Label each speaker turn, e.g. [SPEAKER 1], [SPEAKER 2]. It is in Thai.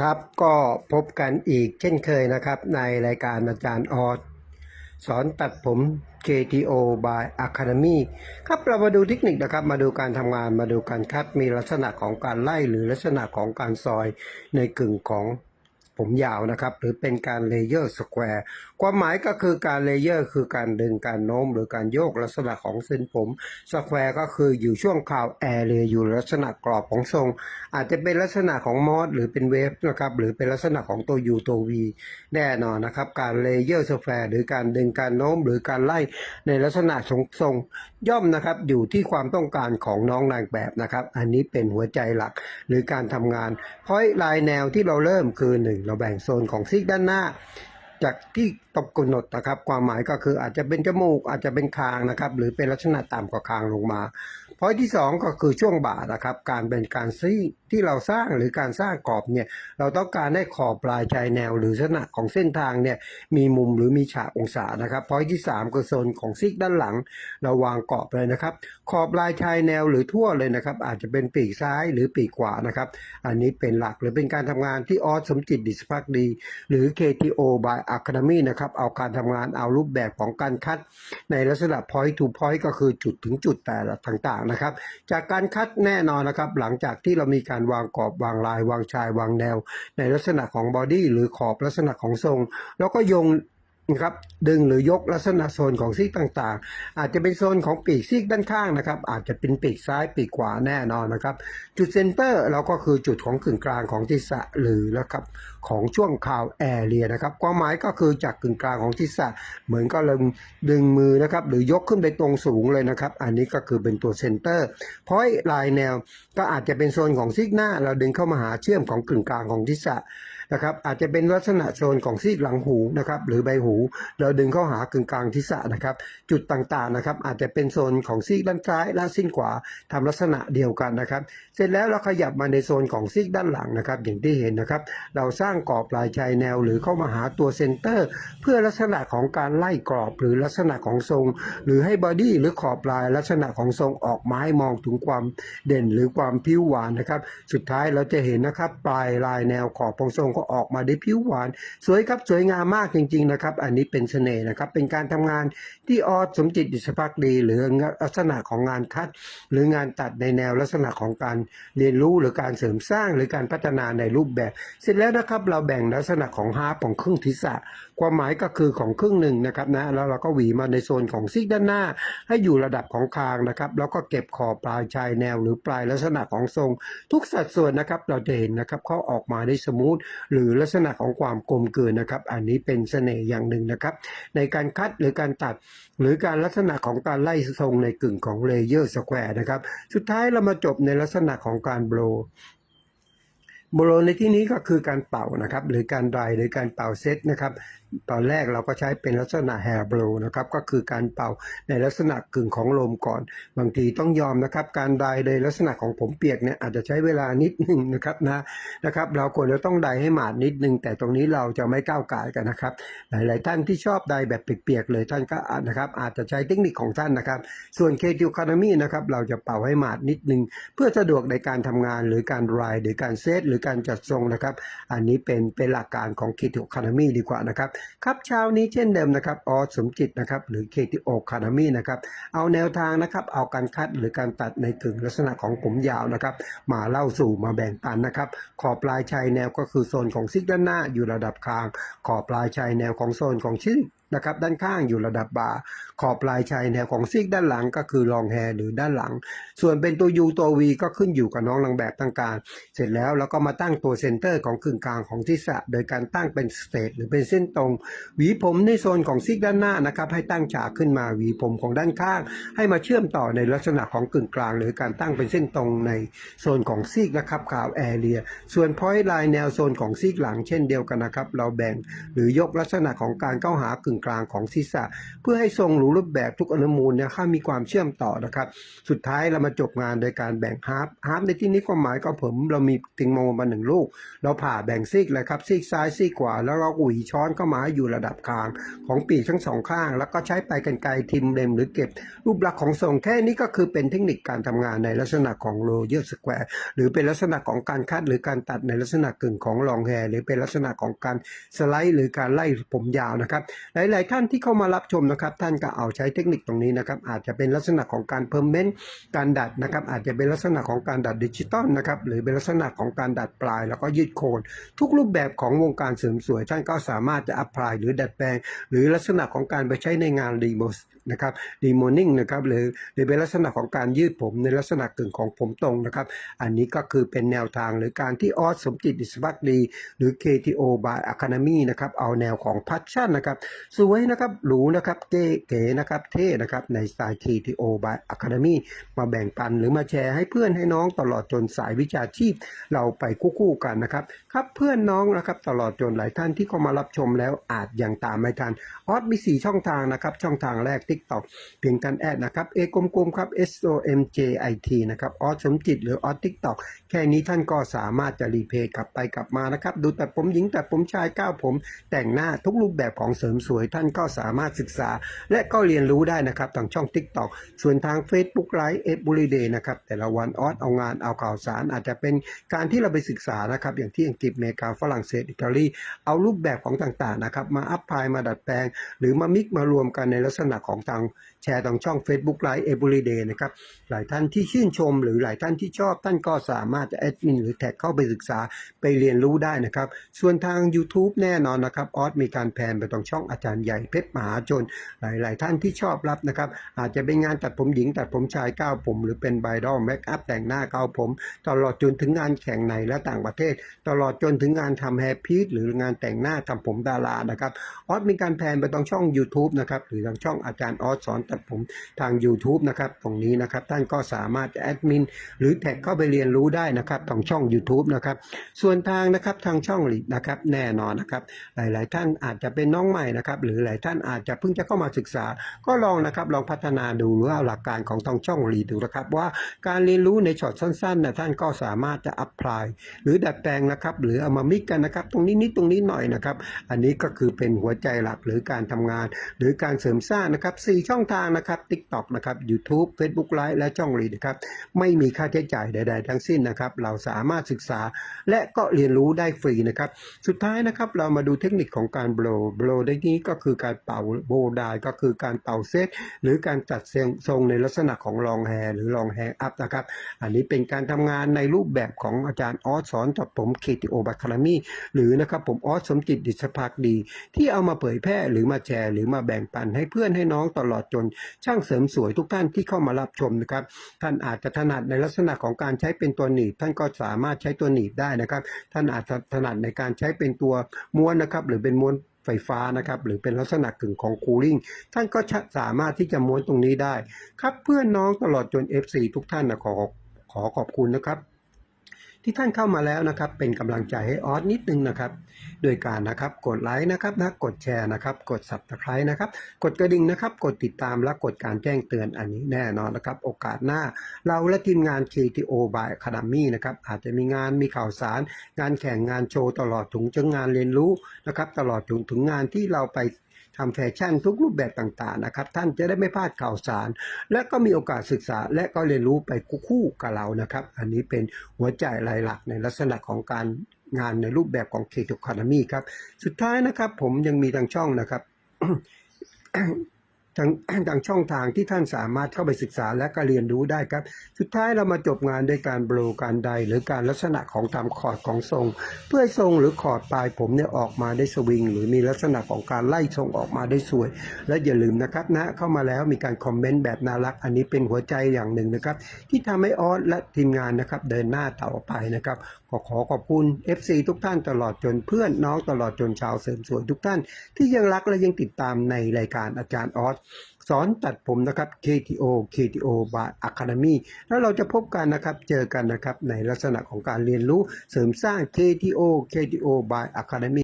[SPEAKER 1] ครับก็พบกันอีกเช่นเคยนะครับ ในรายการอาจารย์ออสสอนตัดผม KTO by Academy ครับเรามาดูเทคนิคนะครับ มาดูการทำงานมาดูการคัดมีลักษณะของการไล่หรือลักษณะของการซอยในกึ่งของ ผมยาวนะครับ หรือเป็นการเลเยอร์สแควร์ความหมายก็คือการเลเยอร์คือการดึงการโน้มหรือการโยกลักษณะของเส้นผมสแควร์ก็คืออยู่ช่วงคาวแอร์เรียอยู่ลักษณะกรอบของทรง อาจจะเป็นลักษณะของมอสหรือเป็นเวฟนะครับหรือเป็นลักษณะของตัว U ตัว V แน่นอนนะครับ การเลเยอร์สแควร์หรือการดึงการโน้มหรือการไล่ในลักษณะทรงทรงย่อมนะครับอยู่ที่ความต้องการของน้องนางแบบนะครับ อันนี้เป็นหัวใจหลักหรือการทำงานเพราะลายแนวที่เราเริ่มคือหนึ่งเราแบ่งโซนของซีกด้านหน้า จากที่ ตกกำหนดนะครับ ความหมายก็คืออาจจะเป็นจมูกอาจจะเป็นคางนะครับ หรือเป็นลักษณะต่ำกว่าคางลงมาพราะที่สองก็คือช่วงบ่านะครับ การเป็นการซีที่เราสร้างหรือการสร้างกรอบเนี่ยเราต้องการให้ขอบปลายชายแนว หรือลักษณะของเส้นทางเนี่ยมีมุมหรือมีฉากองศานะครับพราะที่สามคือโซนของซีกด้านหลัง เราวางกรอบเลยนะครับ ขอบปลายชายแนวหรือทั่วเลยนะครับ อาจจะเป็นปีกซ้ายหรือปีกขวานะครับ อันนี้เป็นหลักหรือเป็นการทำงานที่ออสสมจิตดิสพักดี หรือ KTO by Academy นะครับเอาการทำงานเอารูปแบบของการคัด ในลักษณะ point to point ก็คือจุดถึงจุดแต่ละต่างๆนะครับ จากการคัดแน่นอนนะครับ หลังจากที่เรามีการวางกรอบวางลายวางชายวางแนว ในลักษณะของบอดี้หรือขอบลักษณะของทรง แล้วก็โยง นะครับดึงหรือยกลักษณะโซนของซีกต่างๆ อาจจะเป็นโซนของปีกซีกด้านข้างนะครับ อาจจะเป็นปีกซ้ายปีกขวาแน่นอนนะครับ จุดเซนเตอร์เราก็คือจุดของกึ่งกลางของทิศะหรือนะครับของช่วงคาวแอเรียนะครับความหมายก็คือจากกึ่งกลางของทิศะเหมือนก็เราดึงมือนะครับ หรือยกขึ้นไปตรงสูงเลยนะครับ อันนี้ก็คือเป็นตัวเซนเตอร์พราะลายแนวก็อาจจะเป็นโซนของซีกหน้า เราดึงเข้ามาหาเชื่อมของกึ่งกลางของทิศะ นะครับอาจจะเป็นลักษณะโซนของซีกหลังหูนะครับหรือใบหู เราดึงเข้าหากึ่งกลางทิศะนะครับจุดต่างๆนะครับอาจจะเป็นโซนของซีกด้านซ้ายและซีกขวาทำลักษณะเดียวกันนะครับ เสร็จแล้วเราขยับมาในโซนของซีกด้านหลังนะครับ อย่างที่เห็นนะครับ เราสร้างกรอบลายชายแนวหรือเข้ามาหาตัวเซนเตอร์ เพื่อลักษณะของการไล่กรอบหรือลักษณะของทรง หรือให้บอดี้หรือขอบลายลักษณะของทรงออกมาให้มองถึงความเด่นหรือความผิวหวานนะครับ สุดท้ายเราจะเห็นนะครับปลายลายแนวขอบของทรงก็ออกมาได้ผิวหวาน สวยครับสวยงามมากจริง ๆ นะครับ อันนี้เป็นเสน่ห์นะครับ เป็นการทำงานที่ออสสมจิตดิษภักดี หรือลักษณะของงานคัด หรืองานตัดในแนวลักษณะของการเรียนรู้หรือการเสริมสร้างหรือการพัฒนาในรูปแบบ เสร็จแล้วนะครับเราแบ่งลักษณะของฮาร์ปของครึ่งทิศะความหมายก็คือของครึ่งหนึ่งนะครับนะแล้วเราก็หวีมาในโซนของซีกด้านหน้า ให้อยู่ระดับของคางนะครับ แล้วก็เก็บขอบปลายชายแนว หรือปลายลักษณะของทรง ทุกสัดส่วนนะครับเราจะเห็นนะครับเขาออกมาได้สมูทหรือลักษณะของความกลมกลืนนะครับ อันนี้เป็นเสน่ห์อย่างหนึ่งนะครับ ในการคัดหรือการตัด หรือการลักษณะของการไล่ทรงในกึ่งของเลเยอร์สแควร์นะครับ สุดท้ายเรามาจบในลักษณะของการโบรโบรในที่นี้ก็คือการเป่านะครับ หรือการไดหรือการเป่าเซตนะครับ ตอนแรกเราก็ใช้เป็นลักษณะแฮร์โบรนะครับก็คือการเป่าในลักษณะกึ่งของลมก่อน บางทีต้องยอมนะครับการไดรในลักษณะของผมเปียกเนี่ยอาจจะใช้เวลานิดหนึ่งนะครับนะนะครับ เราควรจะต้องไดรให้หมาดนิดนึง แต่ตรงนี้เราจะไม่ก้าวไก่กันนะครับ หลาย ๆ ท่านที่ชอบไดรแบบเปียกๆเลยท่านก็อาจนะครับอาจจะใช้เทคนิคของท่านนะครับ ส่วนเคทิวคานามีนะครับเราจะเป่าให้หมาดนิดนึง เพื่อสะดวกในการทำงานหรือการไดรหรือการเซตหรือการจัดทรงนะครับ อันนี้เป็นเป็นหลักการของเคทิวคานามีดีกว่านะครับครับเช้านี้เช่นเดิมนะครับออสมจิตนะครับหรือ KTO c a d e m y นะครับเอาแนวทางนะครับเอาการคัดหรือการตัดในกึ่งลักษณะของผมยาวนะครับมาเล่าสู่มาแบ่งปันนะครับขอบปลายชายแนวก็คือโซนของซิกด้านหน้าอยู่ระดับคาง ขอบปลายชายแนวของโซนของชิ้นนะครับด้านข้างอยู่ระดับบ่าขอบปลายชายแนวของซีกด้านหลังก็คือลองแฮหรือด้านหลัง ส่วนเป็นตัว U ตัว V ก็ขึ้นอยู่กับน้องนางแบบต่างการ เสร็จแล้วเราก็มาตั้งตัวเซนเตอร์ของกึ่งกลางของทิศะโดยการตั้งเป็นสเตทหรือเป็นเส้นตรง หวีผมในโซนของซีกด้านหน้านะครับให้ตั้งฉากขึ้นมาหวีผมของด้านข้าง ให้มาเชื่อมต่อในลักษณะของกึ่งกลาง หรือการตั้งเป็นเส้นตรงในโซนของซีกนะครับขาวแอเรีย ส่วนพอยต์ไลน์แนวโซนของซีกหลังเช่นเดียวกันนะครับเราแบ่งหรือยกลักษณะของการเข้าหากึ่งกลางของศีรษะ เพื่อให้ทรงหรูรูปแบบทุกอนุมูลเนี่ยข้ามีความเชื่อมต่อนะครับ สุดท้ายเรามาจบงานโดยการแบ่งฮาร์ฟฮาร์ฟในที่นี้ความหมายก็ผมเรามีติงโมมาหนึ่งลูก เราผ่าแบ่งซีกเลยครับซีกซ้ายซีกขวาแล้วเราหวีช้อนเข้ามาอยู่ระดับกลาง ของปีกทั้งสองข้าง แล้วก็ใช้ไปกันไกรทิมเล็มหรือเก็บ รูปลักษณ์ของทรงแค่นี้ก็คือเป็นเทคนิคการทำงานในลักษณะของโรเยอร์สแควร์หรือเป็นลักษณะของการคัดหรือการตัดในลักษณะกึ่งของลองแฮร์หรือเป็นลักษณะของการสไลด์ หรือการไล่ผมยาวนะครับหลลาย ๆ ท่านที่เข้ามารับชมนะครับ ท่านก็เอาใช้เทคนิคตรงนี้นะครับ อาจจะเป็นลักษณะของการเพิ่มเม้นการดัดนะครับ อาจจะเป็นลักษณะของการดัดดิจิตอลนะครับ หรือเป็นลักษณะของการดัดปลาย แล้วก็ยืดโคน ทุกรูปแบบของวงการเสริมสวย ท่านก็สามารถจะอัพพลายหรือดัดแปลง หรือลักษณะของการไปใช้ในงานรีโม นะครับรีโมนิ่งนะครับหรือหรือเป็นลักษณะของการยืดผมในลักษณะกึ่งของผมตรงนะครับ อันนี้ก็คือเป็นแนวทางหรือการที่ออสสมจิตอิสบักดี หรือ KTO by Academy นะครับเอาแนวของพัชชั่นนะครับสวยนะครับหรูนะครับเก๋เก๋นะครับเท่นะครับในสไตล์ KTO by Academy มาแบ่งปันหรือมาแชร์ให้เพื่อนให้น้องตลอดจนสายวิชาชีพ เราไปคู่ๆกันนะครับครับเพื่อนน้องนะครับตลอดจนหลายท่านที่เข้ามารับชมแล้วอาจยังตามไม่ทันออสมี 4 ช่องทางนะครับช่องทางแรกที่ TikTok เพียงการแอดนะครับ A กลมๆครับ S O M J I T นะครับออสสมจิตหรือออส TikTok แค่นี้ท่านก็สามารถจะรีเพย์กลับไปกลับมานะครับ ดูแต่ผมหญิงแต่ผมชายก้าวผม แต่งหน้าทุกรูปแบบของเสริมสวยท่านก็สามารถศึกษา และก็เรียนรู้ได้นะครับทางช่อง TikTok ส่วนทาง Facebook Live เอฟบุรีเดย์นะครับแต่ละวันออสเอางานเอาข่าวสารอาจจะเป็นการที่เราไปศึกษานะครับอย่างที่อังกฤษเมกาฝรั่งเศสอิตาลีเอารูปแบบของต่างๆนะครับมาอัพพลายมาดัดแปลง หรือมามิกมารวมกันในลักษณะของทางแชร์ทางช่อง Facebook Live เอฟบุรีเดย์นะครับ หลายท่านที่ชื่นชม หรือหลายท่านที่ชอบท่านก็สามารถจะแอดมินหรือแท็กเข้าไปศึกษาไปเรียนรู้ได้นะครับ ส่วนทาง YouTube แน่นอนนะครับออสมีการแพนไปตรงช่องอาจารย์ใหญ่เพชรมหาชน หลาย ๆ ท่านที่ชอบรับนะครับ อาจจะเป็นงานตัดผมหญิงตัดผมชายก้าวผม หรือเป็นไบดอลแมคอัพแต่งหน้าก้าวผม ตลอดจนถึงงานแข่งในและต่างประเทศ ตลอดจนถึงงานทำแฮร์พีทหรืองานแต่งหน้าทำผมดารานะครับออสมีการแพนไปตรงช่อง YouTube นะครับหรือทางช่องอาจารย์ออสสอนตัดผมทาง YouTube นะครับตรงนี้นะครับท่านก็สามารถแอดมินหรือแท็กเข้าไปเรียนรู้ได้นะครับทางช่อง YouTube นะครับส่วนทางนะครับทางช่องลีดนะครับแน่นอนนะครับหลาย ๆ ท่านอาจจะเป็นน้องใหม่นะครับหรือหลายท่านอาจจะเพิ่งจะเข้ามาศึกษา ก็ลองนะครับลองพัฒนาดูหรือเอาหลักการของทางช่องรีดูนะครับว่าการเรียนรู้ในช็อตสั้นๆนะท่านก็สามารถจะอัพพลายหรือดัดแปลงนะครับหรือเอามามิกกันนะครับตรงนี้นิดตรงนี้หน่อยนะครับ อันนี้ก็คือเป็นหัวใจหลักหรือการทำงาน หรือการเสริมสร้างนะครับสี่ช่องทางนะครับ TikTok นะครับ YouTube Facebook Live และช่องรีนะครับ ไม่มีค่าใช้จ่ายใด ๆ ทั้งสิ้นนะครับ เราสามารถศึกษาและก็เรียนรู้ได้ฟรีนะครับ สุดท้ายนะครับเรามาดูเทคนิคของการโบว์โบว์ได้นี้ก็คือการเป่าโบว์ได้ก็คือการเป่าเซตหรือการจัดทรงในลักษณะของลองแฮหรือลองแฮอัพนะครับ อันนี้เป็นการทำงานในรูปแบบของอาจารย์ออสสอนกับผมเคติโอบัคคารามีหรือนะครับผมออสสมจิตดิษภักดี ที่เอามาเผยแพร่หรือมาแชร์ หรือมาแบ่งปันให้เพื่อนให้น้องตลอดจนช่างเสริมสวยทุกท่านที่เข้ามารับชมนะครับ ท่านอาจจะถนัดในลักษณะของการใช้เป็นตัวหนีบ ท่านก็สามารถใช้ตัวหนีบได้นะครับ ท่านอาจจะถนัดในการใช้เป็นตัวม้วนนะครับ หรือเป็นม้วนไฟฟ้านะครับหรือเป็นลักษณะกึ่งของคูลิ่งท่านก็สามารถที่จะม้วนตรงนี้ได้ ครับเพื่อนน้องตลอดจน FC ทุกท่านนะขอขอขอบคุณนะครับ ที่ท่านเข้ามาแล้วนะครับ เป็นกำลังใจให้ออสนิดนึงนะครับ โดยการนะครับกดไลค์นะครับนะกดแชร์นะครับ กด subscribe นะครับ กดกระดิ่งนะครับ กดติดตามและกดการแจ้งเตือนอันนี้แน่นอนนะครับ โอกาสหน้า เราและทีมงาน KTO by Academy นะครับอาจจะมีงานมีข่าวสาร งานแข่งงานโชว์ตลอดถึงจงงานเรียนรู้นะครับ ตลอดถึงถึงงานที่เราไป ทำแฟชั่นทุกรูปแบบต่างๆนะครับ ท่านจะได้ไม่พลาดข่าวสาร และก็มีโอกาสศึกษาและก็เรียนรู้ไปคู่กับเรานะครับ อันนี้เป็นหัวใจรายหลักในลักษณะของการงานในรูปแบบของเคทูคานามีครับ สุดท้ายนะครับผมยังมีทางช่องนะครับ ทางทางช่องทางที่ท่านสามารถเข้าไปศึกษาและก็เรียนรู้ได้ครับ สุดท้ายเรามาจบงานด้วยการโบรการใด หรือการลักษณะของทำคอร์ดของทรง เพื่อทรงหรือคอร์ดปลายผมเนี่ยออกมาได้สวิง หรือมีลักษณะของการไล่ทรงออกมาได้สวย และอย่าลืมนะครับนะเข้ามาแล้วมีการคอมเมนต์แบบน่ารัก อันนี้เป็นหัวใจอย่างหนึ่งนะครับ ที่ทำให้ออสและทีมงานนะครับเดินหน้าต่อไปนะครับ ก็ขอขอบคุณ FC ทุกท่านตลอดจนเพื่อนน้องตลอดจนชาวเสริมสวยทุกท่าน ที่ยังรักและยังติดตามในรายการอาจารย์ออสสอนตัดผมนะครับ KTO KTO by Academy แล้วเราจะพบกันนะครับเจอกันนะครับในลักษณะของการเรียนรู้เสริมสร้าง KTO KTO by Academy